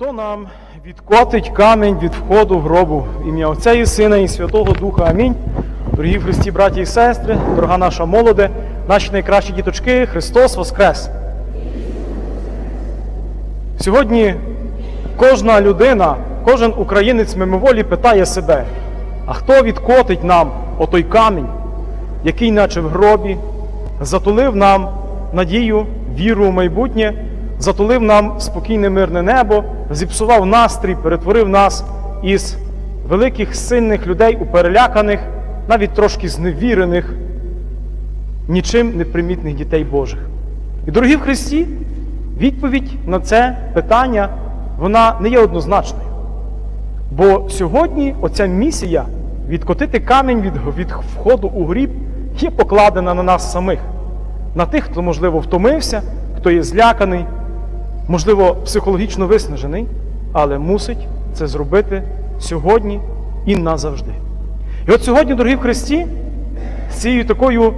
Хто нам відкотить камінь від входу в гробу? Ім'я Отця і Сина і Святого Духа. Амінь. Дорогі Христі, браті і сестри, дорога наша молоде, наші найкращі діточки, Христос Воскрес! Сьогодні кожна людина, кожен українець мимоволі питає себе, а хто відкотить нам отой камінь, який наче в гробі, затулив нам надію, віру в майбутнє, затулив нам спокійне мирне небо, зіпсував настрій, перетворив нас із великих сильних людей у переляканих, навіть трошки зневірених, нічим не примітних дітей Божих. І, дорогі в Христі, відповідь на це питання вона не є однозначною. Бо сьогодні оця місія відкотити камінь від, від входу у гріб є покладена на нас самих, на тих, хто, можливо, втомився, хто є зляканий, можливо, психологічно виснажений, але мусить це зробити сьогодні і назавжди. І от сьогодні, дорогі в Христі, з цією такою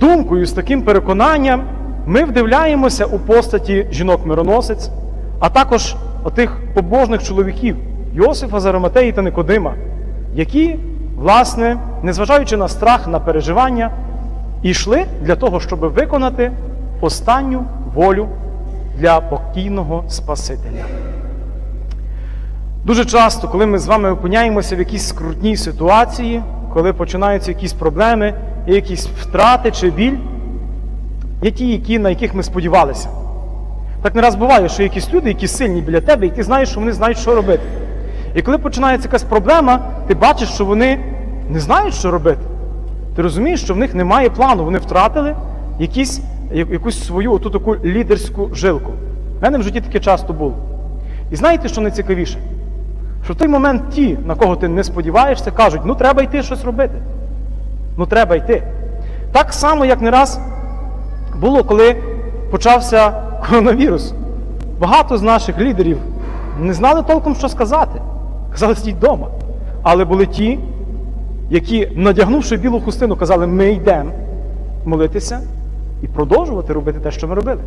думкою, з таким переконанням, ми вдивляємося у постаті жінок-мироносець, а також отих побожних чоловіків Йосифа, Зараматеї та Никодима, які, власне, незважаючи на страх, на переживання, йшли для того, щоб виконати останню волю для покійного Спасителя. Дуже часто, коли ми з вами опиняємося в якійсь скрутній ситуації, коли починаються якісь проблеми, якісь втрати чи біль, є ті, які, на яких ми сподівалися. Так не раз буває, що якісь люди, які сильні біля тебе, і ти знаєш, що вони знають, що робити. І коли починається якась проблема, ти бачиш, що вони не знають, що робити. Ти розумієш, що в них немає плану, вони втратили якісь, якусь свою оту таку лідерську жилку. У мене в житті таке часто було. І знаєте, що найцікавіше? Що в той момент ті, на кого ти не сподіваєшся, кажуть, ну треба йти щось робити. Ну треба йти. Так само, як не раз було, коли почався коронавірус. Багато з наших лідерів не знали толком, що сказати. Казали, стій вдома. Але були ті, які, надягнувши білу хустину, казали, ми йдемо молитися і продовжувати робити те, що ми робили.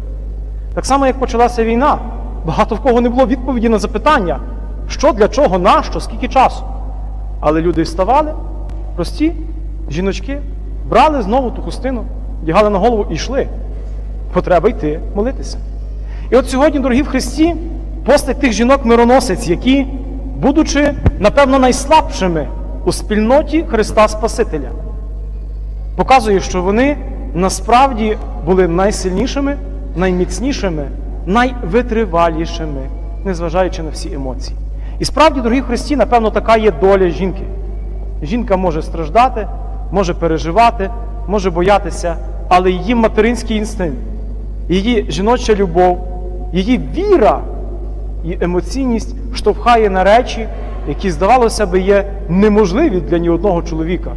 Так само, як почалася війна, багато в кого не було відповіді на запитання, що для чого, на що, скільки часу. Але люди вставали, прості жіночки, брали знову ту хустину, вдягали на голову і йшли. Бо треба йти молитися. І от сьогодні, дорогі в Христі, постать тих жінок-мироносець, які, будучи, напевно, найслабшими у спільноті Христа Спасителя, показує, що вони насправді були найсильнішими, найміцнішими, найвитривалішими, незважаючи на всі емоції. І справді, дорогі Христі, напевно, така є доля жінки. Жінка може страждати, може переживати, може боятися, але її материнський інстинкт, її жіноча любов, її віра і емоційність штовхає на речі, які, здавалося би, є неможливі для ні одного чоловіка,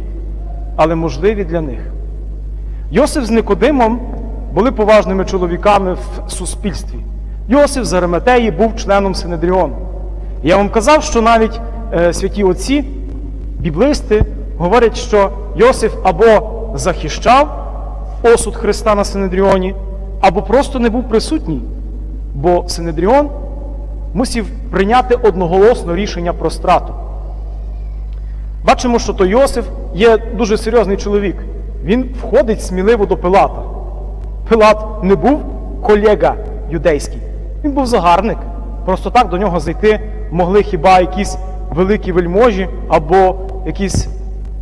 але можливі для них. Йосиф з Никодимом були поважними чоловіками в суспільстві. Йосиф з Ареметеї був членом Синедріону. Я вам казав, що навіть е, святі отці, біблисти, говорять, що Йосиф або захищав осуд Христа на Синедріоні, або просто не був присутній, бо Синедріон мусів прийняти одноголосно рішення про страту. Бачимо, що то Йосиф є дуже серйозний чоловік. Він входить сміливо до Пилата. Пилат не був колега юдейський, він був загарник. Просто так до нього зайти могли хіба якісь великі вельможі або якісь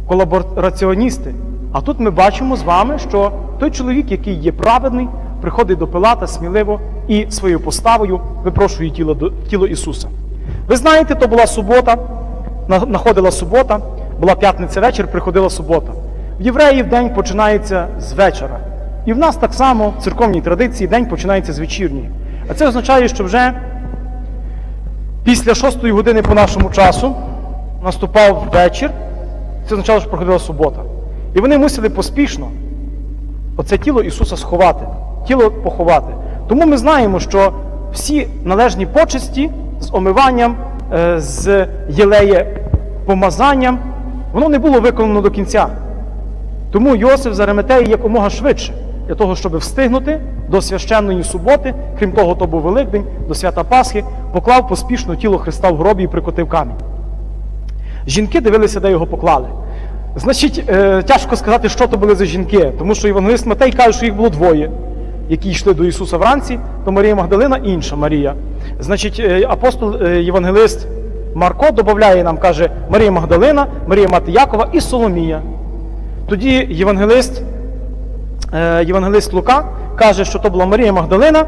колабораціоністи. А тут ми бачимо з вами, що той чоловік, який є праведний, приходить до Пилата сміливо і своєю поставою випрошує тіло, тіло Ісуса. Ви знаєте, то була субота, на- находила субота, була п'ятниця вечір, приходила субота. В євреїв день починається з вечора. І в нас так само в церковній традиції день починається з вечірньої. А це означає, що вже після шостої години по нашому часу наступав вечір, це означало, що проходила субота. І вони мусили поспішно оце тіло Ісуса сховати, тіло поховати. Тому ми знаємо, що всі належні почесті з омиванням, е, з єлеє помазанням, воно не було виконано до кінця. Тому Йосиф з Ареметеї якомога швидше, для того, щоб встигнути до священної суботи, крім того, то був Великдень, до свята Пасхи, поклав поспішно тіло Христа в гробі і прикотив камінь. Жінки дивилися, де його поклали. Значить, е, тяжко сказати, що то були за жінки, тому що Євангелист Матей каже, що їх було двоє, які йшли до Ісуса вранці, то Марія Магдалина і інша Марія. Значить, е, апостол е, Євангелист Марко додає нам, каже, Марія Магдалина, Марія Мати Якова і Соломія. Тоді євангелист, е, євангелист Лука каже, що то була Марія Магдалина,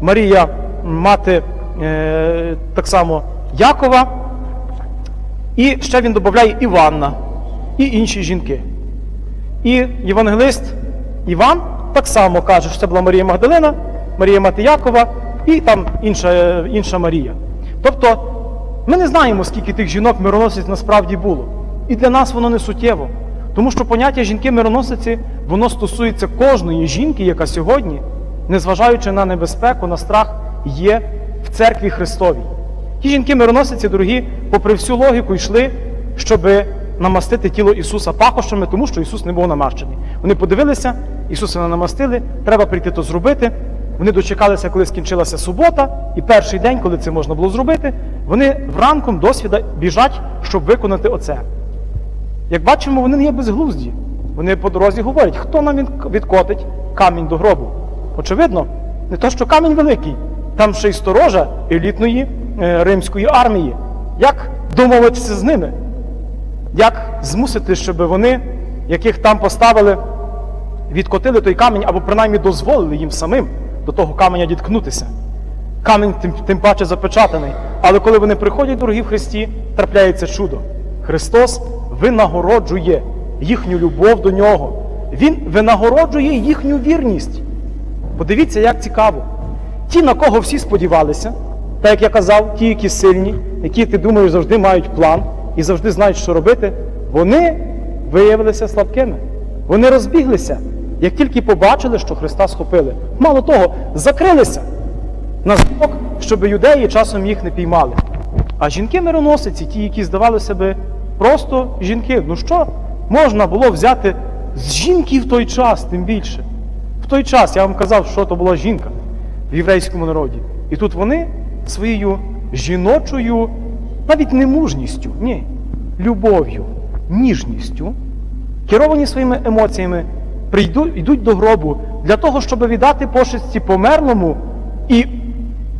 Марія мати е, так само Якова, і ще він додає Іванна і інші жінки. І євангелист Іван так само каже, що це була Марія Магдалина, Марія мати Якова і там інша, інша Марія. Тобто ми не знаємо, скільки тих жінок мироносець насправді було. І для нас воно не суттєво. Тому що поняття жінки-мироносиці, воно стосується кожної жінки, яка сьогодні, незважаючи на небезпеку, на страх, є в церкві Христовій. Ті жінки-мироносиці, дорогі, попри всю логіку, йшли, щоб намастити тіло Ісуса пахощами, тому що Ісус не був намащений. Вони подивилися, Ісуса не намастили, треба прийти то зробити. Вони дочекалися, коли скінчилася субота, і перший день, коли це можна було зробити, вони вранком досвіда біжать, щоб виконати оце. Як бачимо, вони не є безглузді. Вони по дорозі говорять, хто нам відкотить камінь до гробу. Очевидно, не то, що камінь великий, там ще й сторожа елітної е, римської армії. Як домовитися з ними? Як змусити, щоб вони, яких там поставили, відкотили той камінь або принаймні дозволили їм самим до того каменя діткнутися? Камінь тим, тим паче запечатаний. Але коли вони приходять, дорогі в Христі, трапляється чудо. Христос винагороджує їхню любов до нього. Він винагороджує їхню вірність. Подивіться, як цікаво. Ті, на кого всі сподівалися, так як я казав, ті, які сильні, які, ти думаєш, завжди мають план і завжди знають, що робити, вони виявилися слабкими. Вони розбіглися, як тільки побачили, що Христа схопили. Мало того, закрилися на зв'язок, щоб юдеї часом їх не піймали. А жінки-мироносиці, ті, які здавали себе просто жінки, ну що можна було взяти з жінки в той час, тим більше. В той час я вам казав, що то була жінка в єврейському народі. І тут вони своєю жіночою, навіть не мужністю, ні, любов'ю, ніжністю, керовані своїми емоціями, прийдуть, йдуть до гробу для того, щоб віддати пошесті померлому, і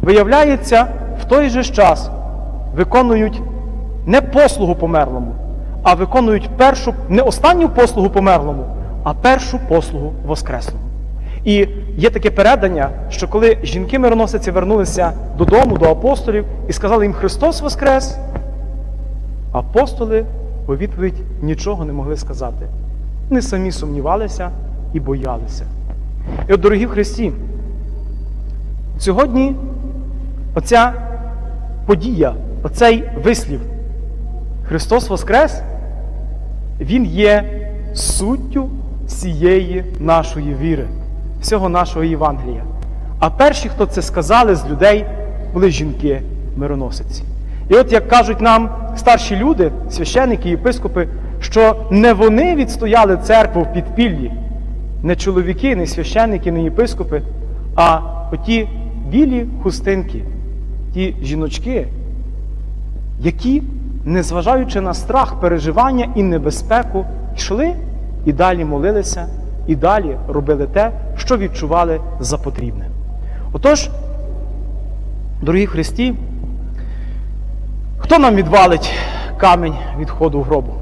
виявляється, в той же час виконують не послугу померлому, а виконують першу, не останню послугу померлому, а першу послугу воскреслому. І є таке передання, що коли жінки мироносиці вернулися додому, до апостолів, і сказали їм Христос Воскрес, апостоли у відповідь нічого не могли сказати. Вони самі сумнівалися і боялися. І от, дорогі Христі, сьогодні оця подія, оцей вислів Христос Воскрес, Він є суттю всієї нашої віри, всього нашого Євангелія. А перші, хто це сказали з людей, були жінки-мироносиці. І от як кажуть нам старші люди, священники, єпископи, що не вони відстояли церкву в підпіллі, не чоловіки, не священники, не єпископи, а оті білі хустинки, ті жіночки, які, незважаючи на страх, переживання і небезпеку, йшли і далі молилися, і далі робили те, що відчували за потрібне. Отож, дорогі Христі, хто нам відвалить камінь від ходу в гробу?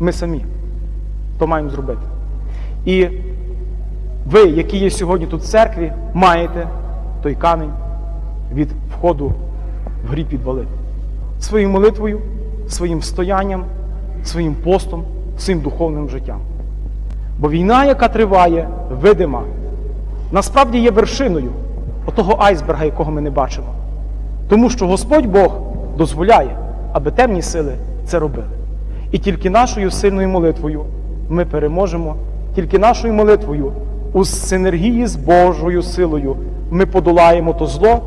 Ми самі. То маємо зробити. І ви, які є сьогодні тут в церкві, маєте той камінь від входу в гріб підвалити. Своєю молитвою, своїм стоянням, своїм постом, своїм духовним життям. Бо війна, яка триває, видима, насправді є вершиною отого айсберга, якого ми не бачимо. Тому що Господь Бог дозволяє, аби темні сили це робили. І тільки нашою сильною молитвою ми переможемо, тільки нашою молитвою у синергії з Божою силою ми подолаємо то зло,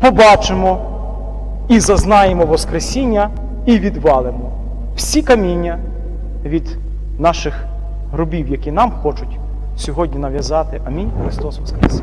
побачимо і зазнаємо Воскресіння і відвалимо всі каміння від наших гробів, які нам хочуть сьогодні нав'язати. Амінь. Христос Воскрес!